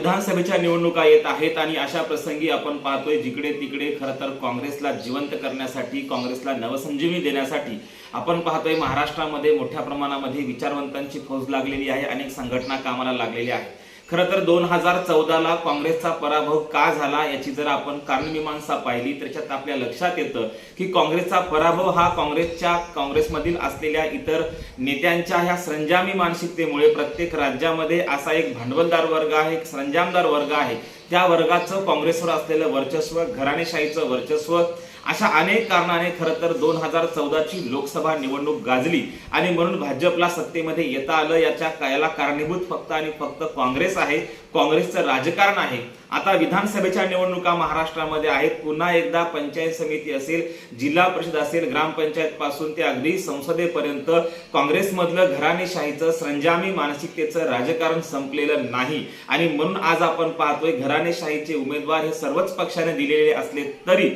विधानसभेच्या निवडणुका येत आहेत आणि अशा प्रसंगी आपण पाहतोय जिकडे तिकडे खरं तर काँग्रेसला जिवंत करण्यासाठी काँग्रेसला नवसंजीवनी देण्यासाठी आपण पाहतोय महाराष्ट्रामध्ये मोठ्या प्रमाणामध्ये विचारवंतांची फौज लागलेली आहे अनेक संघटना कामाला लागलेल्या आहेत. खरं तर दोन हजार चौदाला काँग्रेसचा पराभव का झाला याची जर आपण कारणमीमांसा पाहिली त्याच्यात आपल्या लक्षात येतं की काँग्रेसचा पराभव हा काँग्रेसच्या काँग्रेसमधील असलेल्या इतर नेत्यांच्या ह्या संजामी मानसिकतेमुळे प्रत्येक राज्यामध्ये असा एक भांडवलदार वर्ग आहे एक संजामदार वर्ग आहे. त्या वर्गाचं काँग्रेसवर असलेलं वर्चस्व घराणेशाहीचं वर्चस्व अशा अनेक कारणाने खरं तर दोन हजार चौदाची लोकसभा निवडणूक गाजली आणि म्हणून भाजपला सत्तेमध्ये येता आलं याच्या याला कारणीभूत फक्त आणि फक्त काँग्रेस आहे. काँग्रेसचं राजकारण आहे. आता विधानसभेच्या निवडणुका महाराष्ट्रामध्ये आहेत. पुन्हा एकदा पंचायत समिती असेल जिल्हा परिषद असेल ग्रामपंचायत पासून ते अगदी संसदेपर्यंत काँग्रेसमधलं घराणेशाहीचं संजामी मानसिकतेचं राजकारण संपलेलं नाही. आणि म्हणून आज आपण पाहतोय घराणेशाहीचे उमेदवार हे सर्वच पक्षाने दिलेले असले तरी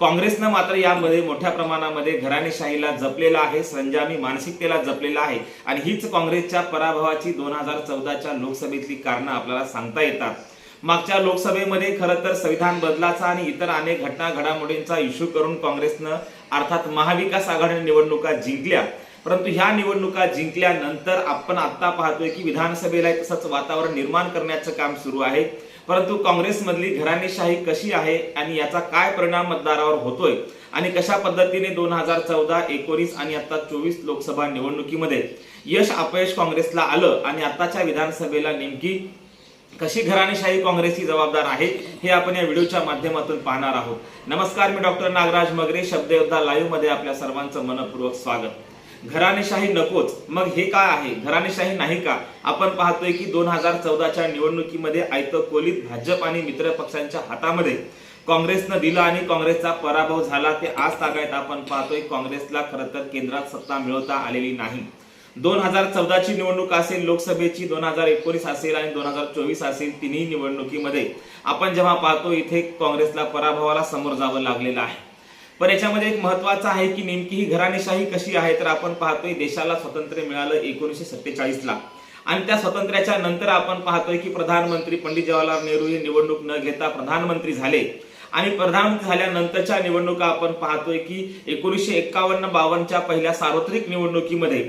काँग्रेसनं मात्र यामध्ये मोठ्या प्रमाणामध्ये घराणेशाहीला जपलेला आहे संजामी मानसिकतेला जपलेला आहे आणि हीच काँग्रेसच्या पराभवाची दोन हजार चौदाच्या लोकसभेतली कारणं आपल्याला सांगता येतात. मागच्या लोकसभेमध्ये खरं तर संविधान बदलाचा आणि इतर अनेक घटना घडामोडींचा इश्यू करून काँग्रेसनं अर्थात महाविकास आघाडी निवडणुका जिंकल्या. परंतु ह्या निवडणुका जिंकल्यानंतर आपण आता पाहतोय की विधानसभेला तसंच वातावरण निर्माण करण्याचं काम सुरू आहे. परंतु काँग्रेसमधली घराणेशाही कशी आहे आणि याचा काय परिणाम मतदारावर होतोय आणि कशा पद्धतीने दोन हजार चौदा एकोणीस आणि आता चोवीस लोकसभा निवडणुकीमध्ये यश अपयश काँग्रेसला आलं आणि आताच्या विधानसभेला नेमकी कशी घराणेशाही काँग्रेसची जबाबदार आहे हे आपण या व्हिडिओच्या माध्यमातून पाहणार आहोत. नमस्कार मी डॉक्टर नागराज मगरे शब्दयोद्धा लाईव्हमध्ये आपल्या सर्वांचं मनपूर्वक स्वागत. घराणेशाही नकोच. मग हे काय आहे? घराणेशाही नाही का? आपण पाहतोय की दोन हजार चौदाच्या निवडणुकीमध्ये आयतं कोलीत भाजप आणि मित्र पक्षांच्या हातामध्ये काँग्रेसनं दिलं आणि काँग्रेसचा पराभव झाला ते आज तागायत आपण पाहतोय. काँग्रेसला खरं तर केंद्रात सत्ता मिळवता आलेली नाही. दोन हजार चौदाची निवडणूक असेल लोकसभेची दोन हजार एकोणीस असेल आणि दोन हजार चोवीस असेल तिन्ही निवडणुकीमध्ये. आपण जेव्हा पाहतो इथे काँग्रेसला पराभवाला समोर जावं लागलेलं आहे. पण याच्यामध्ये एक महत्वाचं आहे की नेमकी ही घराणेशाही कशी आहे तर आपण पाहतोय देशाला स्वातंत्र्य मिळालं एकोणीसशे सत्तेचाळीस ला आणि त्या स्वातंत्र्याच्या नंतर आपण पाहतोय की प्रधानमंत्री पंडित जवाहरलाल नेहरू हे निवडणूक न घेता प्रधानमंत्री झाले. आणि प्रधानमंत्री झाल्यानंतरच्या निवडणुका आपण पाहतोय की एकोणीसशे एक्कावन्न बावन्नच्या पहिल्या सार्वत्रिक निवडणुकीमध्ये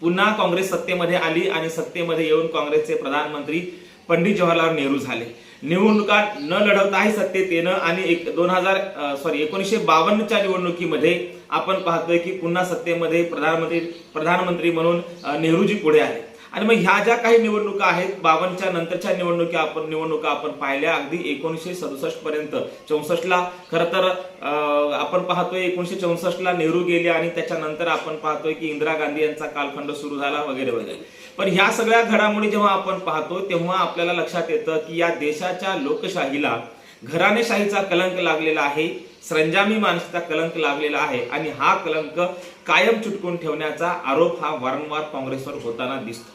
पुन्हा काँग्रेस सत्तेमध्ये आली आणि सत्तेमध्ये येऊन काँग्रेसचे प्रधानमंत्री पंडित जवाहरलाल नेहरू झाले. निवडणुका न लढवताही सत्तेत येणं आणि एक दोन हजार सॉरी एकोणीसशे बावन्नच्या निवडणुकीमध्ये आपण पाहतोय की पुन्हा सत्तेमध्ये प्रधानमंत्री प्रधानमंत्री म्हणून नेहरूजी पुढे आहे आणि मग ह्या ज्या काही निवडणुका आहेत बावनच्या नंतरच्या निवडणुका आपण निवडणुका आपण पाहिल्या अगदी एकोणीसशे सदुसष्ट पर्यंत चौसष्टला. खरं तर अं, आपण पाहतोय एकोणीसशे चौसष्टला नेहरू गेले आणि त्याच्यानंतर आपण पाहतोय की इंदिरा गांधी यांचा कालखंड सुरू झाला वगैरे वगैरे. पण ह्या सगळ्या घडामोडी जेव्हा आपण पाहतो तेव्हा आपल्याला लक्षात येतं की या देशाच्या लोकशाहीला घराणेशाहीचा कलंक लागलेला आहे संजामी माणसाचा कलंक लागलेला आहे आणि हा कलंक कायम चुटकून ठेवण्याचा आरोप हा वारंवार काँग्रेसवर होताना दिसतो.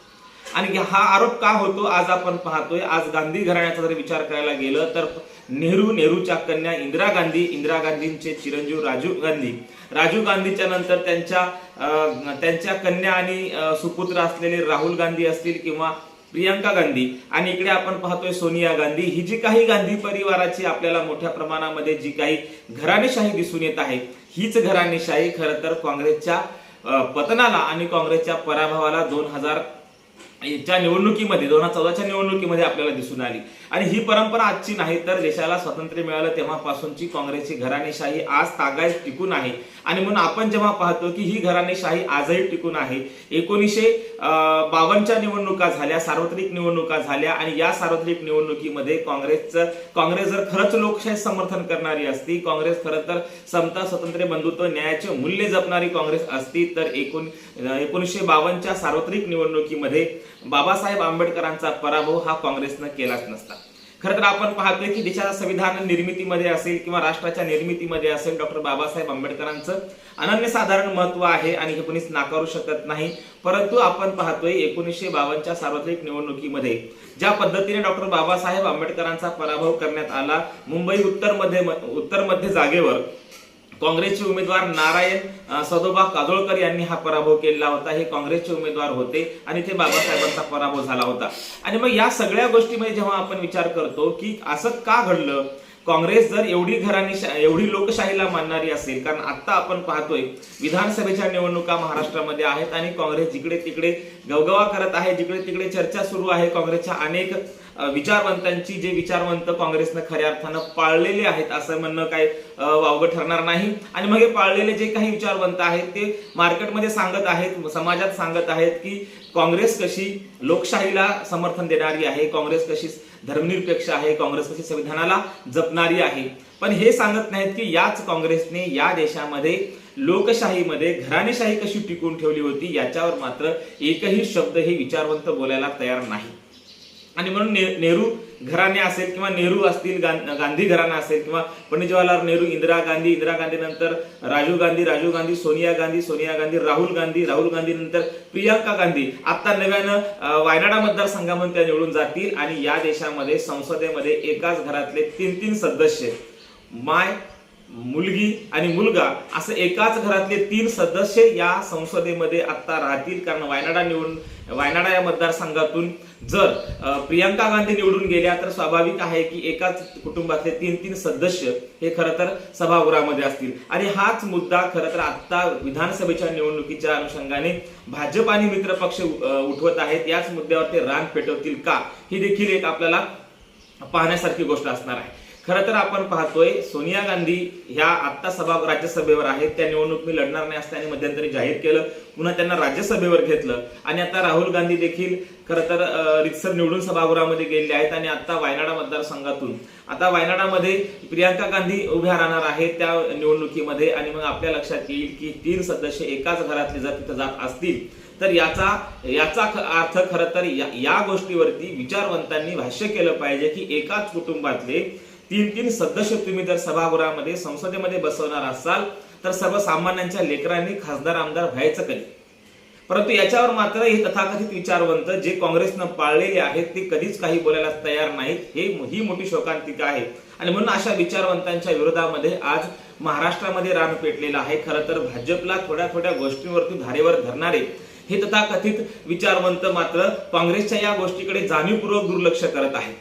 आणि हा आरोप का होतो? आज आपण पाहतोय आज गांधी घराण्याचा जर विचार करायला गेलं तर नेहरू नेहरूच्या कन्या इंदिरा गांधी इंदिरा गांधींचे चिरंजीव राजीव गांधी. राजीव गांधीच्या नंतर त्यांच्या त्यांच्या कन्या आणि सुपुत्र असलेले राहुल गांधी असतील किंवा प्रियंका गांधी. आणि इकडे आपण पाहतोय सोनिया गांधी. ही जी काही गांधी परिवाराची आपल्याला मोठ्या प्रमाणामध्ये जी काही घराणेशाही दिसून येत आहे हीच घराणेशाही खरं तर काँग्रेसच्या पतनाला आणि काँग्रेसच्या पराभवाला दोन हजार म्हणजे च्या निवडणुकीमध्ये दोन हजार चौदाच्या निवडणुकीमध्ये आपल्याला दिसून आली. आणि ही परंपरा आजची नाही तर देशाला स्वातंत्र्य मिळालं तेव्हापासूनची काँग्रेसची घराणेशाही आज तागायत टिकून आहे. आणि म्हणून आपण जेव्हा पाहतो की ही घराणेशाही आजही टिकून आहे. एकोणीसशे बावन्नच्या निवडणुका झाल्या सार्वत्रिक निवडणुका झाल्या आणि या सार्वत्रिक निवडणुकीमध्ये काँग्रेसचं काँग्रेस जर खरंच लोकशाही समर्थन करणारी असती काँग्रेस खरं तर समता स्वातंत्र्य बंधुत्व न्यायाचे मूल्य जपणारी काँग्रेस असती तर एकोण एकोणीसशे बावनच्या सार्वत्रिक निवडणुकीमध्ये बाबासाहेब आंबेडकरांचा पराभव हा काँग्रेसनं केलाच नसता. खरं तर आपण पाहतोय की देशाच्या संविधान निर्मितीमध्ये असेल किंवा राष्ट्राच्या निर्मितीमध्ये असेल डॉक्टर बाबासाहेब आंबेडकरांचं अनन्यसाधारण महत्त्व आहे आणि हे कोणीच नाकारू शकत नाही. परंतु आपण पाहतोय एकोणीसशे बावनच्या सार्वत्रिक निवडणुकीमध्ये ज्या पद्धतीने डॉक्टर बाबासाहेब आंबेडकरांचा पराभव करण्यात आला मुंबई उत्तर उत्तरमध्ये उत्तर जागेवर काँग्रेसचे उमेदवार नारायण सदोबा काजोळकर यांनी हा पराभव केलेला होता. हे काँग्रेसचे उमेदवार होते आणि ते बाबासाहेबांचा पराभव झाला होता. आणि मग या सगळ्या गोष्टीमध्ये जेव्हा आपण विचार करतो की असं का घडलं? काँग्रेस जर एवढी घराणी एवढी लोकशाहीला मानणारी असेल कारण आता आपण पाहतोय विधानसभेच्या निवडणुका महाराष्ट्रामध्ये आहेत आणि काँग्रेस जिकडे तिकडे गवगवा करत आहे जिकडे तिकडे चर्चा सुरू आहे काँग्रेसच्या अनेक विचारवंतांची जे विचारवंत काँग्रेसनं खऱ्या अर्थानं पाळलेले आहेत असं म्हणणं काय वावगं ठरणार नाही. आणि मग हे पाळलेले जे काही विचारवंत आहेत ते मार्केटमध्ये सांगत आहेत समाजात सांगत आहेत की काँग्रेस कशी लोकशाहीला समर्थन देणारी आहे काँग्रेस कशी धर्मनिरपेक्ष आहे काँग्रेस कशी संविधानाला जपणारी आहे पण हे सांगत नाहीत की याच काँग्रेसने या देशामध्ये लोकशाहीमध्ये घराणेशाही कशी टिकून ठेवली होती याच्यावर मात्र एकही शब्द हे विचारवंत बोलायला तयार नाही. आणि म्हणून ने- नेहरू घराणे असेल किंवा नेहरू असतील गां- गांधी घराणा असेल किंवा पंडित जवाहरलाल नेहरू इंदिरा गांधी इंदिरा गांधी नंतर राजीव गांधी राजीव गांधी सोनिया गांधी सोनिया गांधी राहुल गांधी राहुल गांधी नंतर प्रियांका गांधी. आता नव्यानं वायनाडा मतदारसंघामधून त्या निवडून जातील आणि या देशामध्ये संसदेमध्ये एकाच घरातले तीन तीन सदस्य. माय मुलगी आणि मुलगा असं एकाच घरातले तीन सदस्य या संसदेमध्ये आता राहतील. कारण वायनाडा निवडून वायनाडा या मतदारसंघातून जर प्रियंका गांधी निवडून गेल्या तर स्वाभाविक आहे की एकाच कुटुंबातले तीन तीन सदस्य हे खरं तर सभागृहामध्ये असतील. आणि हाच मुद्दा खरं तर आता विधानसभेच्या निवडणुकीच्या अनुषंगाने भाजप आणि मित्र पक्ष उठवत आहेत. याच मुद्द्यावर ते रान पेटवतील का? ही देखील एक आपल्याला पाहण्यासारखी गोष्ट असणार आहे. खरं तर आपण पाहतोय सोनिया गांधी ह्या आत्ता सभा राज्यसभेवर आहेत. त्या निवडणूक मी लढणार नाही असं त्यांनी मध्यंतरी जाहीर केलं. पुन्हा त्यांना राज्यसभेवर घेतलं. आणि आता राहुल गांधी देखील खरं तर रितसर निवडून सभागृहामध्ये गेलेले आहेत आणि आता वायनाडा मतदारसंघातून. आता वायनाडामध्ये प्रियांका गांधी उभ्या राहणार आहेत त्या निवडणुकीमध्ये आणि मग आपल्या लक्षात येईल की तीन सदस्य एकाच घरातले जर तिथं जात असतील तर याचा याचा ख- अर्थ खरं तर या, या गोष्टीवरती विचारवंतांनी भाष्य केलं पाहिजे की एकाच कुटुंबातले तीन तीन सदस्य तुम्ही जर सभागृहामध्ये संसदेमध्ये बसवणार असाल तर सर्वसामान्यांच्या लेकरांनी खासदार आमदार व्हायचं कधी? परंतु याच्यावर मात्र हे तथाकथित विचारवंत जे काँग्रेसनं पाळलेले आहेत ते कधीच काही बोलायला तयार नाहीत. हे ही मोठी शोकांतिका आहे. आणि म्हणून अशा विचारवंतांच्या विरोधामध्ये आज महाराष्ट्रामध्ये रान पेटलेलं आहे. खरं तर भाजपला थोड्या थोड्या गोष्टींवरती धारेवर धरणारे हे तथाकथित विचारवंत मात्र काँग्रेसच्या या गोष्टीकडे जाणीवपूर्वक दुर्लक्ष करत आहेत.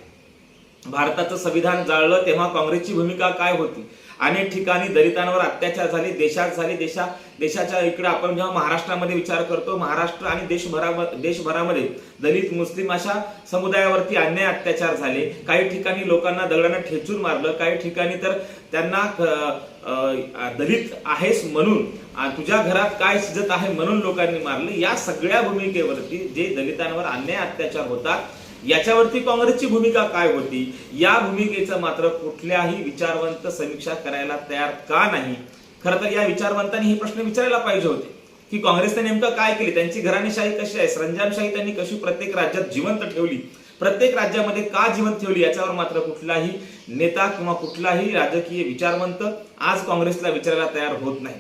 भारताचं संविधान जाळलं तेव्हा काँग्रेसची भूमिका काय होती? अनेक ठिकाणी दलितांवर अत्याचार झाले देशात झाले देशा देशाच्या इकडे आपण जेव्हा महाराष्ट्रामध्ये विचार करतो महाराष्ट्र आणि देशभरामध्ये देशभरामध्ये दलित मुस्लिम अशा समुदायावरती अन्याय अत्याचार झाले. काही ठिकाणी लोकांना दगडानं ठेचून मारलं काही ठिकाणी तर त्यांना दलित आहेस म्हणून तुझ्या घरात काय शिजत आहे म्हणून लोकांनी मारलं. या सगळ्या भूमिकेवरती जे दलितांवर अन्याय अत्याचार होतात याच्यावरती काँग्रेसची भूमिका काय होती? या भूमिकेचं मात्र कुठल्याही विचारवंत समीक्षा करायला तयार का नाही? खरं तर या विचारवंतांनी हे प्रश्न विचारायला पाहिजे होते. की काँग्रेसने नेमकं काय केले? त्यांची घराणेशाही कशी आहे? सरंजामशाही त्यांनी कशी प्रत्येक राज्यात जिवंत ठेवली? प्रत्येक राज्यामध्ये का जिवंत ठेवली? याच्यावर मात्र कुठलाही नेता किंवा कुठलाही राजकीय विचारवंत आज काँग्रेसला विचारायला तयार होत नाही.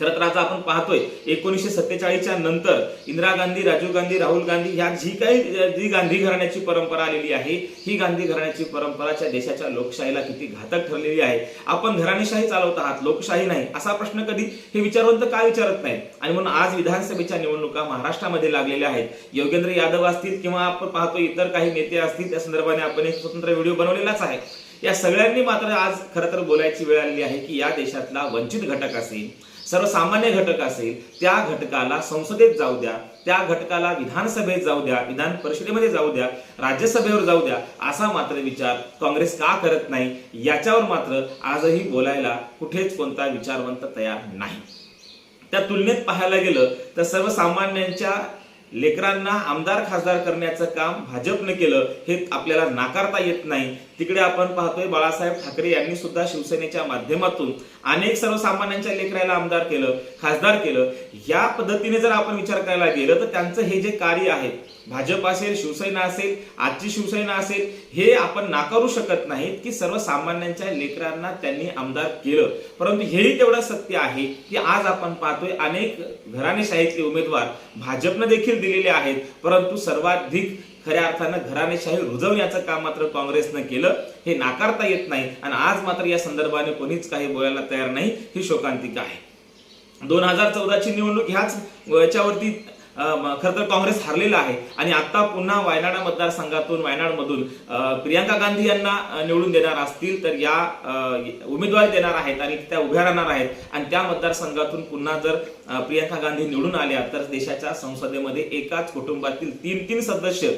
खरं तर आता आपण पाहतोय एकोणीसशे सत्तेचाळीसच्या नंतर इंदिरा गांधी राजीव गांधी राहुल गांधी ह्या जी काही जी गांधी घराण्याची परंपरा आलेली आहे ही गांधी घराण्याची परंपराच्या देशाच्या लोकशाहीला किती घातक ठरलेली आहे. आपण घराणेशाही चालवत आहात लोकशाही नाही असा प्रश्न कधी हे विचारवंत काय विचारत नाही? आणि म्हणून आज विधानसभेच्या निवडणुका महाराष्ट्रामध्ये लागलेल्या आहेत. योगेंद्र यादव असतील किंवा आपण पाहतो इतर काही नेते असतील त्या संदर्भाने आपण एक स्वतंत्र व्हिडिओ बनवलेलाच आहे. या सगळ्यांनी मात्र आज खरं तर बोलायची वेळ आलेली आहे की या देशातला वंचित घटक असेल. सर्वसामान्य घटक असेल त्या घटकाला संसदेत जाऊ द्या त्या घटकाला विधानसभेत जाऊ द्या विधान परिषदेमध्ये जाऊ द्या राज्यसभेवर जाऊ द्या असा मात्र विचार काँग्रेस का करत नाही? याच्यावर मात्र आजही बोलायला कुठेच कोणता विचारवंत तयार नाही. त्या तुलनेत पाहायला गेलं तर सर्वसामान्यांच्या लेकरांना आमदार खासदार करण्याचं काम भाजपनं केलं हे आपल्याला नाकारता येत नाही. तिकडे आपण पाहतोय बाळासाहेब ठाकरे यांनी सुद्धा शिवसेनेच्या माध्यमातून अनेक सर्वसामान्यांच्या लेकराला आमदार केलं खासदार केलं. या पद्धतीने जर आपण विचार करायला गेलं तर त्यांचं हे जे कार्य आहे भाजप असेल शिवसेना असेल आजची शिवसेना असेल हे आपण नाकारू शकत नाहीत की सर्वसामान्यांच्या लेकरांना त्यांनी आमदार केलं. परंतु हेही तेवढं सत्य आहे की आज आपण पाहतोय अनेक घराणेशाहीतले उमेदवार भाजपनं देखील दिलेले आहेत. परंतु सर्वाधिक खऱ्या अर्थानं घराणेशाही रुजवण्याचं काम मात्र काँग्रेसनं केलं. हे नाकारता येत नाही आणि आज मात्र या संदर्भाने कोणीच काही बोलायला तयार नाही. ही शोकांतिका आहे. दोन हजार चौदाची निवडणूक ह्याच याच्यावरती खर तर काँग्रेस हरलेला आहे. आणि आता पुन्हा वायनाड मतदारसंघातून वायनाडमधून प्रियंका प्रियांका गांधी यांना निवडून देणार असतील तर या उमेदवारी देणार आहेत आणि त्या उभ्या राहणार आहेत. आणि त्या मतदारसंघातून पुन्हा जर प्रियंका प्रियांका गांधी निवडून आल्या तर देशाच्या संसदेमध्ये एकाच कुटुंबातील तीन तीन सदस्य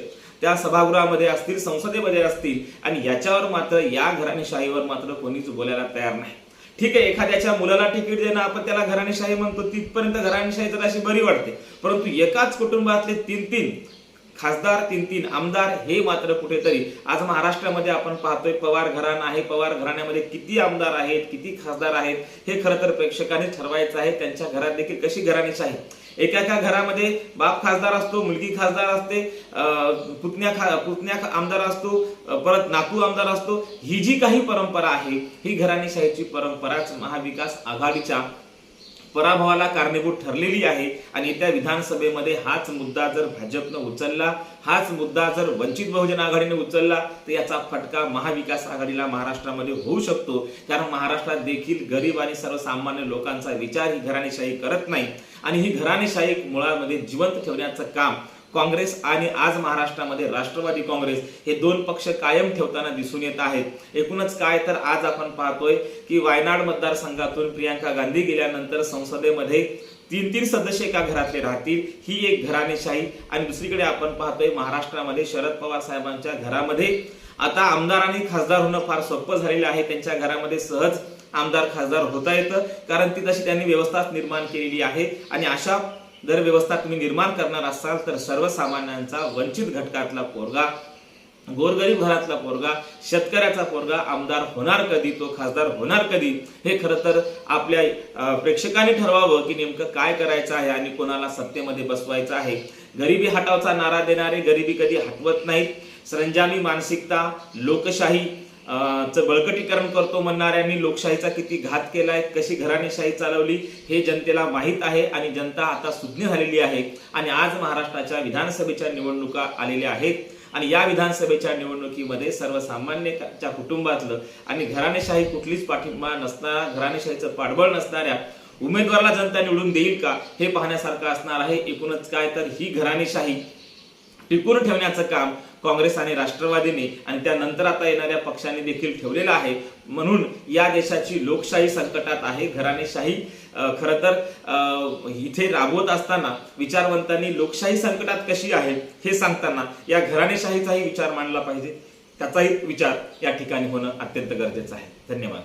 त्या सभागृहामध्ये असतील संसदेमध्ये असतील. आणि याच्यावर मात्र या घराणेशाहीवर मात्र कोणीच बोलायला तयार नाही. ठीक आहे एखाद्याच्या मुलाला तिकीट देणं आपण त्याला घराणेशाही म्हणतो तिथपर्यंत घराणेशाही तर अशी बरी वाटते. परंतु एकाच कुटुंबातले तीन तीन खासदार तीन तीन आमदार हे मात्र कुठेतरी. आज महाराष्ट्रामध्ये आपण पाहतोय पवार घराणं आहे. पवार घराण्यामध्ये किती आमदार आहेत किती खासदार आहेत हे खरं तर प्रेक्षकांनी ठरवायचं आहे. त्यांच्या घरात देखील कशी घराणेशाही एका एका घरामध्ये बाप खासदार असतो मुलगी खासदार असते अं, पुतण्या खा पुतण्या आमदार असतो परत नातू आमदार असतो. ही जी काही परंपरा आहे ही घराणेशाहीची परंपराच महाविकास आघाडीच्या पराभवाला कारणीभूत ठरलेली आहे आणि येत्या विधानसभेमध्ये हाच मुद्दा जर भाजपनं उचलला हाच मुद्दा जर वंचित बहुजन आघाडीने उचलला तर याचा फटका महाविकास आघाडीला महाराष्ट्रामध्ये होऊ शकतो. कारण महाराष्ट्रात देखील गरीब आणि सर्वसामान्य लोकांचा विचार ही घराणेशाही करत नाही. आणि ही घराणेशाही मुळामध्ये जिवंत ठेवण्याचं काम काँग्रेस आणि आज महाराष्ट्रामध्ये राष्ट्रवादी काँग्रेस हे दोन पक्ष कायम ठेवताना दिसून येत आहेत. एकूणच काय तर आज आपण पाहतोय की वायनाड मतदारसंघातून प्रियांका गांधी गेल्यानंतर संसदेमध्ये तीन तीन सदस्य एका घरातले राहतील ही एक घराणेशाही. आणि दुसरीकडे आपण पाहतोय महाराष्ट्रामध्ये शरद पवार साहेबांच्या घरामध्ये आता आमदार आणि खासदार होणं फार सोपं झालेलं आहे. त्यांच्या घरामध्ये सहज आमदार खासदार होता येतं कारण ती तशी त्यांनी व्यवस्थाच निर्माण केलेली आहे. आणि अशा जर व्यवस्था तुम्ही निर्माण करणार असाल तर सर्वसामान्यांचा वंचित घटकातला पोरगा गोरगरीब घरातला पोरगा शेतकऱ्याचा पोरगा आमदार होणार कधी तो खासदार होणार कधी हे खरं तर आपल्या प्रेक्षकांनी ठरवावं की नेमकं काय करायचं आहे आणि कोणाला सत्तेमध्ये बसवायचं आहे. गरिबी हटावचा नारा देणारे गरिबी कधी हटवत नाहीत. सरंजामी मानसिकता लोकशाही चं बळकटीकरण करतो म्हणणाऱ्यांनी लोकशाहीचा किती घात केलाय कशी घराणेशाही चालवली हे जनतेला माहीत आहे आणि जनता आता सुज्ञ झालेली आहे. आणि आज महाराष्ट्राच्या विधानसभेच्या निवडणुका आलेल्या आहेत. आणि या विधानसभेच्या निवडणुकीमध्ये सर्वसामान्यच्या कुटुंबातलं आणि घराणेशाही कुठलीच पाठिंबा नसणारा घराणेशाहीचं पाठबळ नसणाऱ्या उमेदवाराला जनता निवडून देईल का हे पाहण्यासारखं असणार आहे. एकूणच काय तर ही घराणेशाही टिकून ठेवण्याचं काम काँग्रेस आणि राष्ट्रवादीने आणि त्यानंतर आता येणाऱ्या पक्षाने देखील ठेवलेला आहे. म्हणून या देशाची लोकशाही संकटात आहे घराणेशाही खरं तर इथे राबवत असताना विचारवंतांनी लोकशाही संकटात कशी आहे हे सांगताना या घराणेशाहीचाही विचार मांडला पाहिजे. त्याचाही विचार या ठिकाणी होणं अत्यंत गरजेचं आहे. धन्यवाद.